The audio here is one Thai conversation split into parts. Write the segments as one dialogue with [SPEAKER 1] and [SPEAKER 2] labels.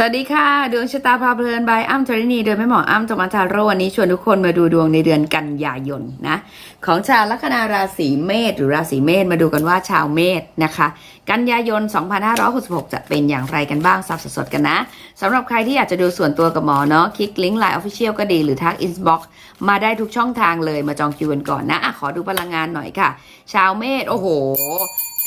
[SPEAKER 1] สวัสดีค่ะ ดวงชะตาพาเพลินบายอ้ำธรณีโดยแม่หมออ้ำจงมาทาโรวันนี้ชวนทุกคนมาดูดวงในเดือนกันยายนนะ ของชาวลัคนาราศีเมษหรือราศีเมษมาดูกันว่าชาวเมษนะคะ กันยายน 2566 จะเป็นอย่างไรกันบ้างสับสดๆกันนะสำหรับใครที่อยากจะดูส่วนตัวกับหมอเนาะคลิกลิงก์ไลน์ออฟฟิเชียลก็ดีหรือทักอินบ็อกซ์มาได้ทุกช่องทางเลยมาจองคิวกันก่อนนะอะขอดูพลังงานหน่อยค่ะ ชาวเมษโอ้โห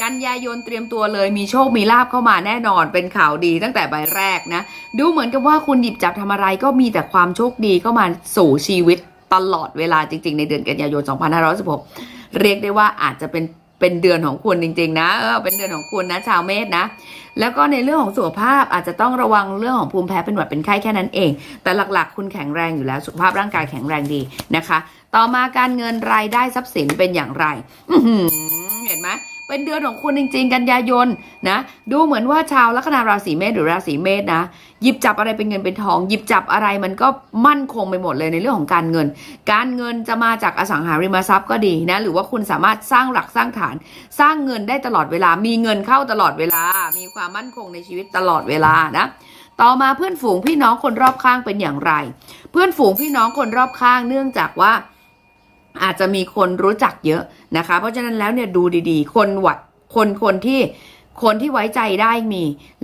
[SPEAKER 1] กันยายนเตรียมตัวเลยมีโชคมีลาบเข้ามาแน่นอนเป็นข่าวดีตั้งแต่ใบแรกนะ ดูเหมือนกับว่าคุณหยิบจับทำอะไรก็มีแต่ความโชคดีเข้ามาสู่ชีวิตตลอดเวลาจริง ๆ ในเดือนกันยายน 2516 เรียกได้ว่าอาจจะเป็นเป็นเดือนของคุณจริง ๆ นะเออเป็นเดือนของคุณนะ ชาวเมษนะ แล้วก็ในเรื่องของสุขภาพอาจจะต้องระวังเรื่องของภูมิแพ้เป็นหวัดเป็นไข้แค่นั้นเอง แต่หลักๆ คุณแข็งแรงอยู่แล้วสุขภาพร่างกายแข็งแรงดีนะคะ ต่อมาการเงินรายได้ทรัพย์สินเป็นอย่างไรเห็นไหม เป็นเดือนของคุณจริง ๆ กันยายนนะ ดูเหมือนว่าชาวลัคนาราศีเมษหรือราศีเมษนะ หยิบจับอะไรเป็นเงินเป็นทอง หยิบจับอะไรมันก็มั่นคงไปหมดเลยในเรื่องของการเงิน การเงินจะมาจากอสังหาริมทรัพย์ก็ดีนะ หรือว่าคุณสามารถสร้างหลักสร้างฐาน สร้างเงินได้ตลอดเวลา มีเงินเข้าตลอดเวลา มีความมั่นคงในชีวิตตลอดเวลานะต่อมาเพื่อนฝูงพี่น้องคนรอบข้างเป็นอย่างไร เพื่อนฝูงพี่น้องคนรอบข้างเนื่องจากว่า อาจจะมีคนรู้จักเยอะนะคะ เพราะฉะนั้นแล้วเนี่ยดูดีๆ คนหวัดคนคนที่คนที่ไว้ใจได้มี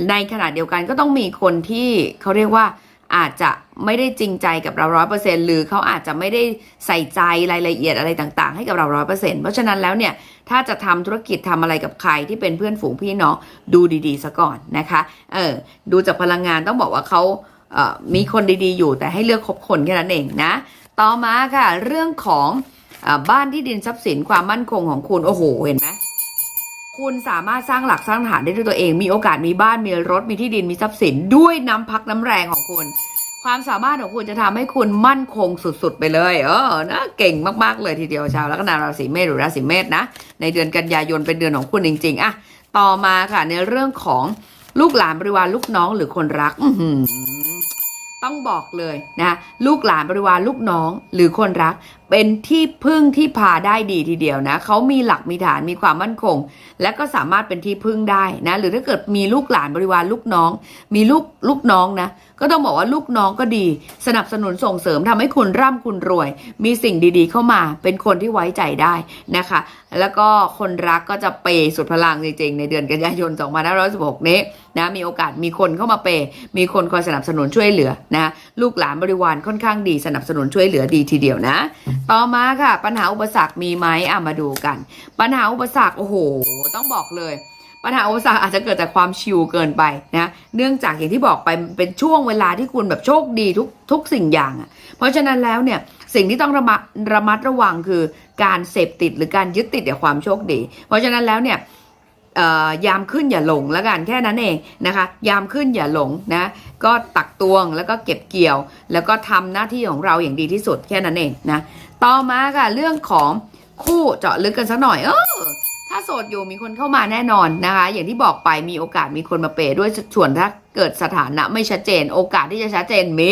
[SPEAKER 1] ในขณะเดียวกันก็ต้องมีคนที่เขาเรียกว่าอาจจะไม่ได้จริงใจกับเราร้อยเปอร์เซ็นหรือเขาอาจจะไม่ได้ใส่ใจรายละเอียดอะไรต่างๆ ให้กับเราร้อยเปอร์เซ็นเพราะฉะนั้นแล้วเนี่ย ถ้าจะทำธุรกิจทำอะไรกับใครที่เป็นเพื่อนฝูงพี่น้องดูดีๆซะก่อนนะคะ เออ ดูจากพลังงานต้องบอกว่าเขาเออมีคนดีๆอยู่แต่ให้เลือกคบคนแค่นั้นเองนะ ต่อมาค่ะ เรื่องของ บ้านที่ดินทรัพย์สินความมั่นคงของคุณโอ้โหเห็นไหมคุณสามารถสร้างหลักสร้างฐานได้ด้วยตัวเอง มีโอกาสมีบ้านมีรถมีที่ดินมีทรัพย์สินด้วยน้ำพักน้ำแรงของคุณ ความสามารถของคุณจะทำให้คุณมั่นคงสุดๆ ไปเลย เออนะเก่งมากๆเลยทีเดียวชาวลัคนาราศีเมษหรือราศีเมษนะ ในเดือนกันยายนเป็นเดือนของคุณจริง ๆอะต่อมาค่ะในเรื่องของลูกหลานบริวารลูกน้องหรือคนรัก อืต้องบอกเลยนะลูกหลานบริวารลูกน้องหรือคนรักเป็นที่พึ่งที่พาได้ดีทีเดียวนะเขามีหลักมีฐานมีความมั่นคง และก็สามารถเป็นที่พึ่งได้นะ หรือถ้าเกิดมีลูกหลานบริวารลูกน้อง มีลูกลูกน้องนะ ก็ต้องบอกว่าลูกน้องก็ดี สนับสนุนส่งเสริมทำให้คุณร่ำคุณรวย มีสิ่งดีๆเข้ามา เป็นคนที่ไว้ใจได้นะคะ แล้วก็คนรักก็จะเปย์สุดพลังจริงๆในเดือนกันยายน 2516 นี้นะมีโอกาสมีคนเข้ามาเปย์มีคนคอยสนับสนุนช่วยเหลือนะลูกหลานบริวารค่อนข้างดี สนับสนุนช่วยเหลือดีทีเดียวนะ ต่อมาค่ะ ปัญหาอุปสรรคมีไหมอะมาดูกัน ปัญหาอุปสรรคโอ้โห ต้องบอกเลย ปัญหาอุปสรรคอาจจะเกิดจากความชิลเกินไปนะเนื่องจากอย่างที่บอกไปเป็นช่วงเวลาที่คุณแบบโชคดีทุกทุกสิ่งอย่างอะเพราะฉะนั้นแล้วเนี่ยสิ่งที่ต้องระมัดระมัดระวังคือการเสพติดหรือการยึดติดกับความโชคดี เพราะฉะนั้นแล้วเนี่ยยามขึ้นอย่าหลงแล้วกันแค่นั้นเองนะคะ ยามขึ้นอย่าหลงนะก็ตักตวงแล้วก็เก็บเกี่ยว แล้วก็ทำหน้าที่ของเราอย่างดีที่สุดแค่นั้นเองนะ ต่อมาค่ะเรื่องของคู่เจาะลึกกันสักหน่อย เออถ้าโสดอยู่มีคนเข้ามาแน่นอนนะคะ อย่างที่บอกไปมีโอกาสมีคนมาเปย์ด้วยส่วนถ้าเกิดสถานะไม่ชัดเจน โอกาสที่จะชัดเจนมี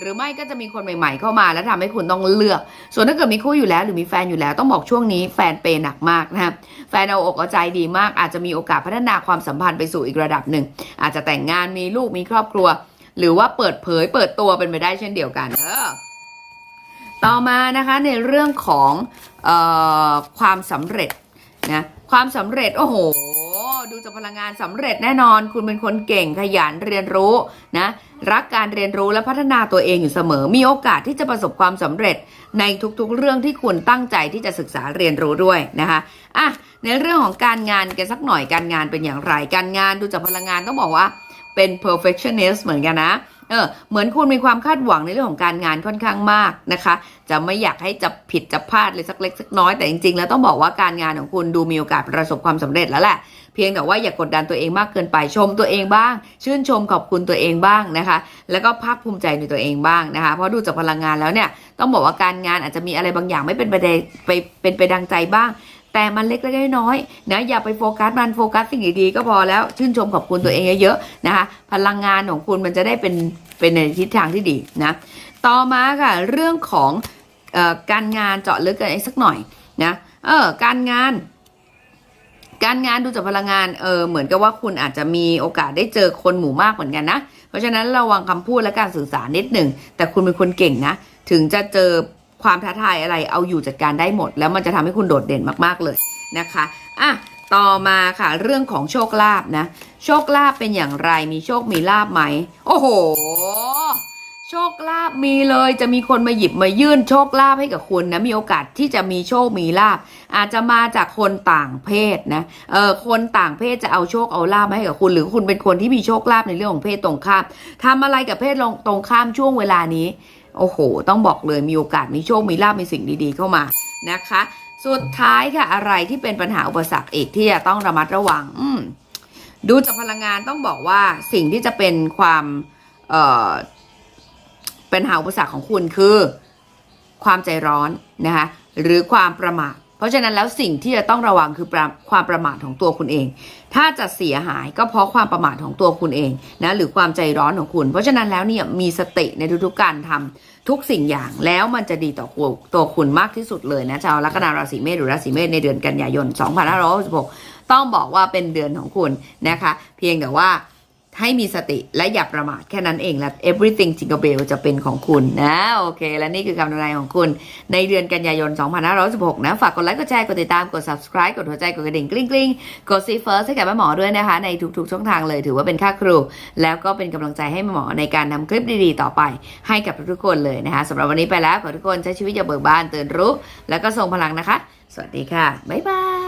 [SPEAKER 1] หรือไม่ก็จะมีคนใหม่ ๆ เข้ามาแล้วทำให้คุณต้องเลือก ส่วนถ้าเกิดมีคู่อยู่แล้ว หรือมีแฟนอยู่แล้วต้องบอกช่วงนี้แฟนเปย์หนักมากนะครับแฟนเอาอกเอาใจดีมาก อาจจะมีโอกาสพัฒนาความสัมพันธ์ไปสู่อีกระดับหนึ่ง อาจจะแต่งงานมีลูกมีครอบครัว หรือว่าเปิดเผยเปิดตัวเป็นไปได้เช่นเดียวกันเออ ต่อมานะคะในเรื่องของเออความสำเร็จนะความสำเร็จโอ้โหดูจากพลังงานสำเร็จแน่นอน คุณเป็นคนเก่งขยันเรียนรู้นะรักการเรียนรู้และพัฒนาตัวเองอยู่เสมอ มีโอกาสที่จะประสบความสำเร็จในทุกๆ เรื่องที่คุณตั้งใจที่จะศึกษาเรียนรู้ด้วยนะคะอะในเรื่องของการงานกันสักหน่อยการงานเป็นอย่างไร การงานดูจากพลังงานต้องบอกว่า เป็น perfectionist เหมือนกันนะเออเหมือนคุณมีความคาดหวังในเรื่องของการงานค่อนข้างมากนะคะ จะไม่อยากให้จะผิดจะพลาดเลยสักเล็กสักน้อยแต่จริงๆ แล้วต้องบอกว่าการงานของคุณดูมีโอกาสประสบความสำเร็จแล้วแหละเพียงแต่ว่าอย่ากดดันตัวเองมากเกินไปชมตัวเองบ้าง ชื่นชมขอบคุณตัวเองบ้างนะคะ แล้วก็ภาคภูมิใจในตัวเองบ้างนะคะ เพราะดูจากพลังงานแล้วเนี่ยต้องบอกว่าการงานอาจจะมีอะไรบางอย่างไม่เป็นไปได้ไปเป็นไปดังใจบ้าง แต่มันเล็กๆน้อยๆนะอย่าไปโฟกัสมันโฟกัสสิ่งดีๆก็พอแล้วชื่นชมขอบคุณตัวเองเยอะๆนะคะ พลังงานของคุณมันจะได้เป็นเป็นในทิศทางที่ดีนะต่อมาค่ะเรื่องของออการงานเจาะลึกกันอีกสักหน่อยนะเออการงานการงานดูจากพลังงานเออเหมือนกับว่าคุณอาจจะมีโอกาสได้เจอคนหมู่มากเหมือนกันนะ เพราะฉะนั้นระวังคำพูดและการสื่อสารนิดหนึ่งแต่คุณเป็นคนเก่งนะ ถึงจะเจอ ความท้าทายอะไรเอาอยู่จัดการได้หมด แล้วมันจะทำให้คุณโดดเด่นมากๆเลยนะคะอะต่อมาค่ะเรื่องของโชคลาภนะ โชคลาภเป็นอย่างไรมีโชคมีลาภไหม โอ้โห โชคลาภมีเลยจะมีคนมาหยิบมายื่นโชคลาภให้กับคุณนะมีโอกาสที่จะมีโชคมีลาภอาจจะมาจากคนต่างเพศนะเออคนต่างเพศจะเอาโชคเอาลาภมาให้กับคุณ หรือคุณเป็นคนที่มีโชคลาภในเรื่องของเพศตรงข้ามทำอะไรกับเพศตรงข้ามช่วงเวลานี้ โอ้โห ต้องบอกเลยมีโอกาสมีโชค มีลาบมีสิ่งดีๆเข้ามานะคะ สุดท้ายค่ะอะไรที่เป็นปัญหาอุปสรรคอีกที่จะต้องระมัดระวัง อืมดูจากพลังงานต้องบอกว่าสิ่งที่จะเป็นความเอ่อเป็นหาอุปสรรคของคุณคือ ความใจร้อนนะคะหรือความประมาท เพราะฉะนั้นแล้วสิ่งที่จะต้องระวังคือความประมาทของตัวคุณเอง ถ้าจะเสียหายก็เพราะความประมาทของตัวคุณเองนะหรือความใจร้อนของคุณ เพราะฉะนั้นแล้วเนี่ยมีสติในทุกๆการทำทุกสิ่งอย่างแล้วมันจะดีต่อตัวตัวคุณมากที่สุดเลยนะชาวลัคนาราศีเมษหรือราศีเมษในเดือนกันยายน 2566 ต้องบอกว่าเป็นเดือนของคุณนะคะ เพียงแต่ว่า ให้มีสติและอย่าประมาทแค่นั้นเองและ everything jingle bell จะเป็นของคุณนะโอเค และนี่คือคำทำนายของคุณ ในเดือนกันยายน 2516 นะ ฝากกดไลค์ กดแชร์ กดติดตาม กด subscribe กดหัวใจ กดกระดิ่งกริ๊งกริ๊งกด see first ให้กับแม่หมอด้วยนะคะ ในทุกๆ ช่องทางเลยถือว่าเป็นค่าครู แล้วก็เป็นกำลังใจให้แม่หมอในการทำคลิปดีๆ ต่อไป ให้กับทุกๆคนเลยนะคะสำหรับวันนี้ไปแล้วขอทุกคนใช้ชีวิตอย่าเบิกบานตื่นรู้ แล้วก็ทรงพลังนะคะ สวัสดีค่ะบ๊ายบาย